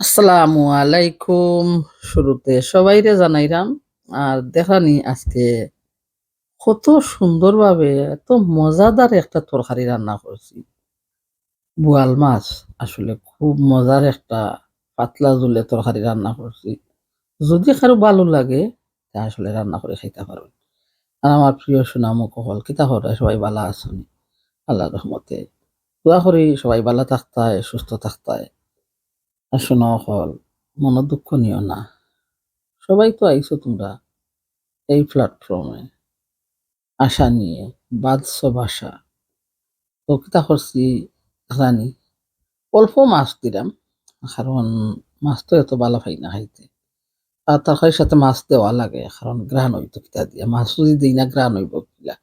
আসসালামু আলাইকুম। শুরুতে সবাই সবাইরে জানাইরাম, আর দেখানি আজকে কত সুন্দরভাবে, এত মজাদার একটা তরকারি রান্না করছি। বোয়াল মাছ, আসলে খুব মজার একটা পাতলা জুলে তরকারি রান্না করছি। যদি কারও ভালো লাগে, তা আসলে রান্না করে খাইতে পারবেন। আর আমার প্রিয় সুনামক হল কিতা হরে সবাই ভালো আছেন? আল্লাহ রহমতে। দোয়া করি সবাই ভালো থাকতায়, সুস্থ থাকতায়। আর শোনো হল। মনে দুঃখ নিও না। সবাই তো আইছো তোমরা এই প্ল্যাটফর্মে আশা নিয়ে বাদশ ভাষা তো কিতা করছি, জানি। অল্প মাছ দিলাম, কারণ মাছ তো এত ভালো পাই না খাইতে। আর তরকারির সাথে মাছ দেওয়া লাগে, কারণ গ্রান হইতো কিতা দিয়া। মাছ যদি দিই না গ্রান হইব কিলা।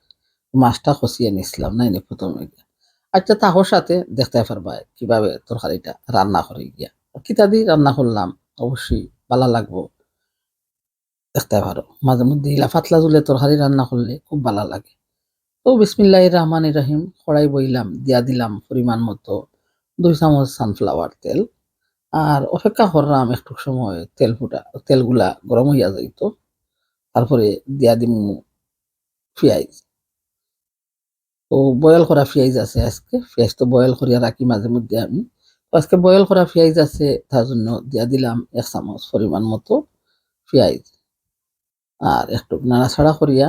মাছটা খসিয়ে নিছিলাম, নাই প্রথমে। আচ্ছা তাহর সাথে দেখতে পারবা কীভাবে তরকারিটা রান্না করে গিয়া কিতা দিয়ে রান্না করলাম, অবশ্যই ভালো লাগবো। দেখতে পারো, মাঝে মধ্যে ইলা পাতলা জুলে তরকারি রান্না করলে খুব ভালো লাগে। তো বিসমিল্লাহ রহমান রাহিম, কড়াই বইলাম, দিয়া দিলাম পরিমাণ মতো দুই চামচ সানফ্লাওয়ার তেল। আর অপেক্ষা করলাম একটু সময় তেল ফুটা, তেলগুলা গরম হইয়া যাইত। তারপরে দিয়া দিম পেঁয়াজ। তো বয়েল করা পেঁয়াজ আছে আজকে, পেঁয়াজ তো বয়েল করিয়া রাখি মাঝে মধ্যে আমি। আজকে বয়েল করা পেঁয়াজ আছে, তার জন্য দিয়া দিলাম এক চামচ পরিমাণ মতো পেঁয়াজ। আর একটু নাড়াছাড়া করিয়া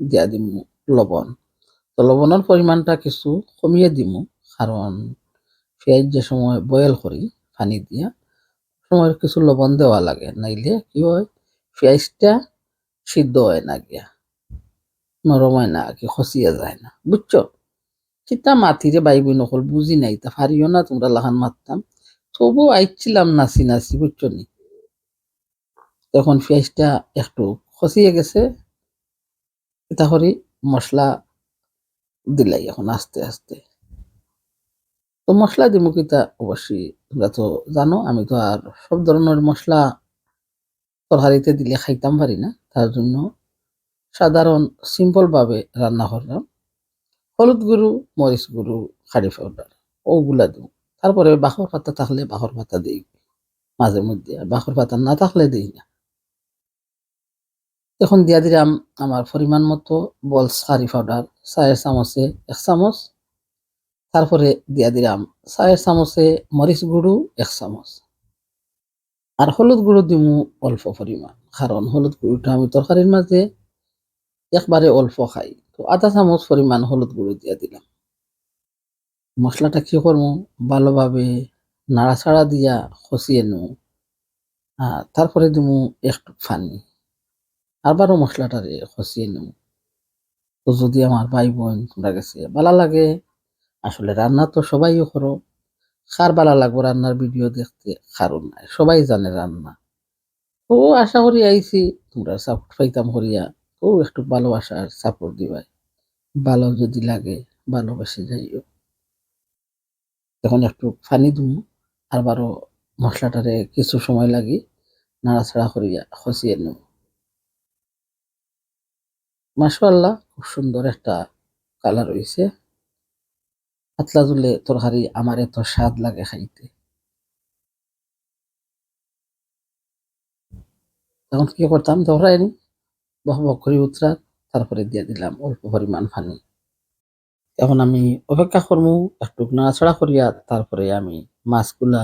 দিয়া দিমু লবণ। তো লবণের পরিমাণটা কিছু কমিয়ে দিমু, কারণ পেঁয়াজ যে সময় বয়েল করি পানি দিয়া, সময় কিছু লবণ দেওয়া লাগে, নাইলে কি হয়, পেঁয়াজটা সিদ্ধ হয় না গিয়া, নরম হয় না, কি খসিয়া যায় না, বুঝছ? কিতা মাতিরে বাই বই নকল বুঝি নাই তা পারিও না তোমরা লাহান মারতাম তবু আইছিলাম নাচি নাচি বুঝছ নি তখন পেঁয়াজটা একটু খসিয়ে গেছে এটা করি মশলা দিলাই এখন আস্তে আস্তে তো মশলা দিব কিতা অবশ্যই তোমরা তো জানো আমি তো আর সব ধরনের মশলা তরকারিতে দিলে খাইতাম পারি না তার জন্য সাধারণ সিম্পল ভাবে রান্না করলাম। হলুদ গুঁড়ো, মরিচ গুঁড়ো খাড়ি পাউডার ওগুলা দিব তারপরে বাখর পাতা থাকলে বাখর পাতা দিই, মাঝে মধ্যে। আর বাখর পাতা না থাকলে দিই না। এখন দিয়া দিলাম আমার পরিমাণ মতো বলস কারি পাউডার চায়ের চামচে এক চামচ। তারপরে দিয়া দিলাম চায়ের চামচে মরিচ গুঁড়ো এক চামচ। আর হলুদ গুঁড়ো দিমু অল্প পরিমাণ, কারণ হলুদ গুঁড়োটা আমি তরকারির মাঝে একবারে অল্প খাই। তো আধা চামচ পরিমাণ হলুদ গুঁড়ো দিয়া দিলাম। মশলাটা কি করব ভালোভাবে নাড়াচাড়া দিয়া খসিয়ে নেব আর তারপরে দিমু একটু পানি। আবারও মশলাটারে খসিয়ে নেব তো যদি আমার ভাই বোন তোমরা গেছে ভালো লাগে? আসলে রান্না তো সবাই করো খার ভালো লাগবো রান্নার ভিডিও দেখতে? কারণ নাই। সবাই জানে রান্না তো আশা করি আইছি তোমরা সাপোর্ট পাইতাম করিয়া তো একটু ভালোবাসার সাপোর্ট দিবাই। ভালো যদি লাগে, ভালোবেসে যাইও তখন একটু পানি দিম আবারও মশলাটারে কিছু সময় লাগি নাড়াচাড়া করিয়া খসিয়ে নেব। মাশাআল্লাহ, খুব সুন্দর একটা কালার হইছে। পাতলা জুলে তরকারি আমার এত স্বাদ লাগে খাইতে। তখন কি করতাম? দহরাই নি বক করে উতরা তারপরে দিয়ে দিলাম অল্প পরিমাণ পানি। এখন আমি অপেক্ষা করব একটু নাড়াছাড়া করিয়া তারপরে আমি মাছগুলা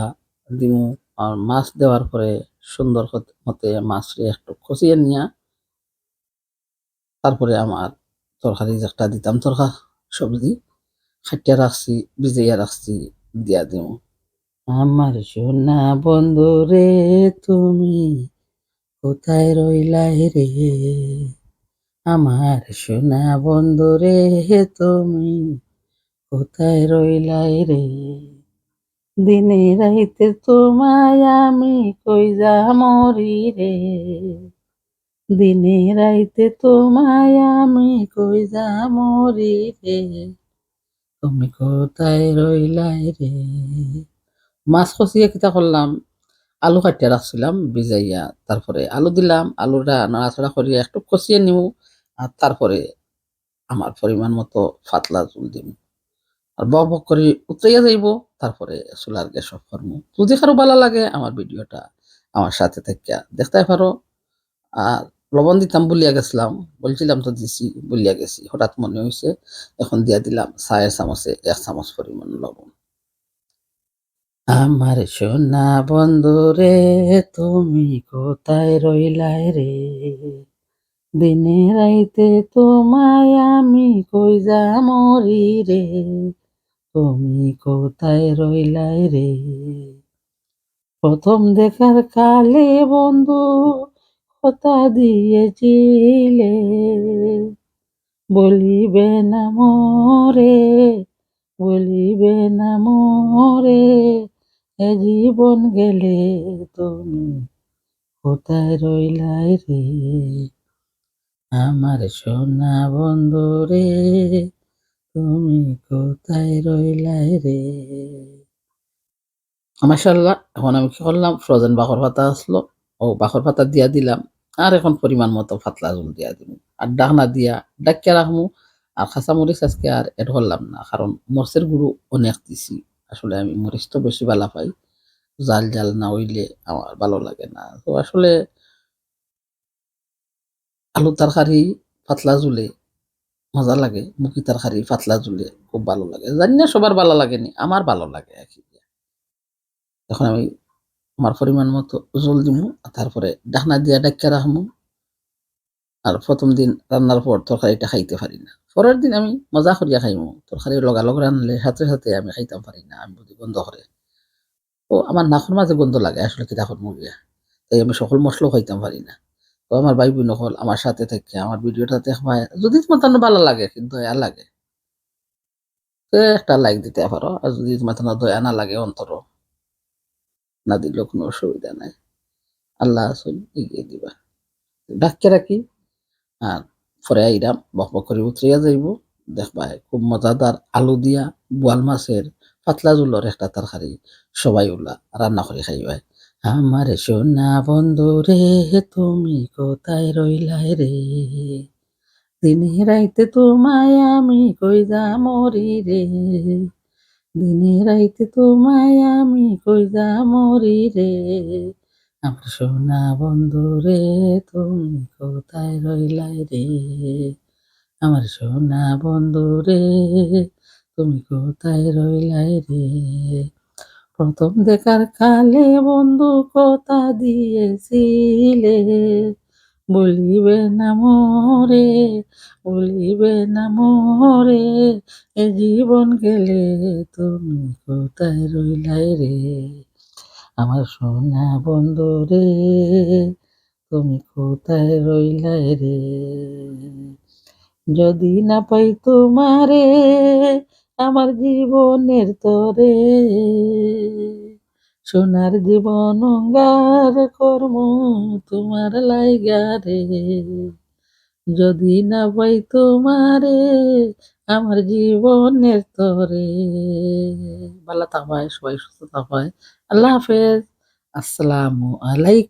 দিমু আর মাছ দেওয়ার পরে সুন্দর মতে মাছরে একটু কষিয়ে নিয়া তারপরে আমার তরকারি একটা দিতাম, তরকা সবজি খাটিয়া রাখছি, ভিজাইয়া রাখছি, দিয়া দিও আমার সোনা বন্ধু রে, তুমি কোথায় রইলাই রে? আমার সোনা বন্ধু রে তুমি কোথায় রইলাই রে? দিনে রাইতে তোমায় আমি কই যা মরি রে? দিনে রাইতে তোমায় আমি কই যা মরি রে? তুমি কোথায় রইলাই রে? মাছ কষিয়ে কিতা করলাম, আলু কাটিয়া রাখছিলাম, ভিজাইয়া। তারপরে আলু দিলাম, আলুটা নাড়াচাড়া করিয়া একটু কষিয়ে নিব আর তারপরে আমার পরিমাণ মতো পাতলা চুল দিব আর বক বক করে উতরাইয়া যাইব, তারপরে সোলার গ্যাস অফ করব যদি কারও ভালো লাগে আমার ভিডিওটা আমার সাথে থেকে দেখতে পারো। আর লবণ দিতাম বলিয়া গেছিলাম, বলছিলাম তো দিছি বলিয়া গেছি, হঠাৎ মনে হয়েছে এখন দিয়া দিলাম চায়ের চামচে এক চামচ পরিমাণ লবণ। আমার সোনা বন্ধুরে তুমি কোথায় রইলাই রে? দিনে রাইতে তোমায় আমি কই যা মরি রে? তুমি কোথায় রইলাই রে? প্রথম দেখার কালে বন্ধু কথা দিয়েছিলে। বলিবে না মরে, বলিবে না মরে, এ জীবন গেলে তুমি কোথায় রইলাই রে? আমার সোনা বন্ধু রে, তুমি কোথায় রইলাই রে? মাশাল্লাহ এখন আমি কি করলাম? ফ্রোজেন বাখর পাতা আসলো। ও বাখর পাতা দিয়া দিলাম। আর এখন পরিমাণ মতো ফাতলা জল দিয়া দিব। আর ডাকনা দিয়া ডাকিয়া রাখব আর খাঁচা মরিচ আজকে আর এড করলাম না, কারণ মরিচের গুঁড়ো অনেক দিছি। আসলে আমি মরিচ তো বেশি ভালো পাই। জাল জাল না হইলে আমার ভালো লাগে না। তো আসলে আলু তরকারি পাতলা জুলে মজা লাগে মুখি তরকারি পাতলা জুলে খুব ভালো লাগে। জানি না সবার ভালো লাগেনি, আমার ভালো লাগে কি। এখন আমি আমার পরিমাণ মতো জল দিব তারপরে ডাকনা দিয়া ডাক্কা রাখব আর প্রথম দিন রান্নার পর তরকারিটা খাইতে পারি না। পরের দিন আমি মজা করিয়া খাইমু। তরকারি লগালগ রান্নলে সাথে সাথে আমি খাইতাম পারি না, আমি বুঝি গন্ধ করে। ও আমার নাকের মাঝে গন্ধ লাগে, আসলে কিতা করব গিয়া তাই আমি সকল মশলাও খাইতাম পারি না। তো আমার ভাই বোন হল আমার সাথে থেকে, আমার ভিডিওটা দেখবা, যদি তোমার তার ভালো লাগে, কিন্তু দয়া লাগে। তো একটা লাইক দিতে পারো, আর যদি তোমার তার দয়া না লাগে, অন্তর না দিলেও কোনো অসুবিধা নাই। আল্লাহ আসুন এগিয়ে দিবা। ডাক্কে রাখি, আর পরে আইরাম, বক বক করে উতরিয়া যাইব। দেখবাই খুব মজাদার আলু দিয়া বোয়াল মাছের পাতলা জুলোর একটা তরকারি সবাই উল্লা রান্না করে খাইবাই আমার সোনা বন্ধু রে, তুমি কোথায় রইলাই রে? দিনে রাইতে তোমায় আমি কই যা মরি রে? দিনে রাইতে তোমায় আমি কই যা মরি রে? আমার সোনা বন্ধু রে, তুমি কোথায় রইলাই রে? আমার সোনা বন্ধু রে, তুমি কোথায় রইলাই রে? প্রথম দেখার কালে বন্ধু কথা দিয়েছিলে। বলিবে না মোরে, বলিবে না মোরে, এ জীবন গেলে তুমি কোথায় রইলাই রে? আমার সোনা বন্ধু রে, তুমি কোথায় রইলাই রে? যদি না পাই তোমারে আমার জীবনের তরে। সোনার জীবন অঙ্গার কর্ম তোমার লাইগা রে। যদি না পাই তোমারে আমার জীবনের তরে। ভালো থাকবাই সবাই সুস্থ থাকবাই আল্লাহ হাফেজ। আসসালামু আলাইকুম।